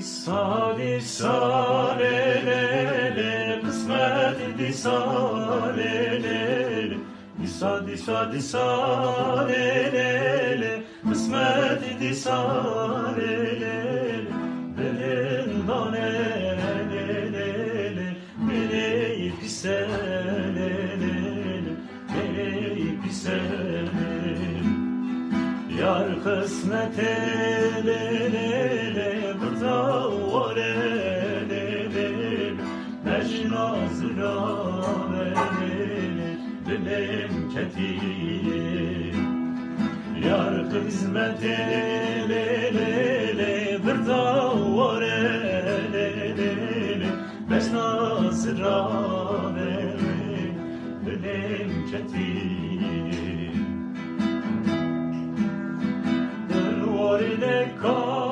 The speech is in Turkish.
Sadi salelele kısmet di salelele Sadi sadi salelele kısmet di salelele Belin danelele Meleği piselelele Meleği piselelele Yar kısmet elelele Mecnaz ravelele Dilem ketiye Yar kısmet elelele Burada var elelele Mecnaz ravelele Dilem ketiye الورد كان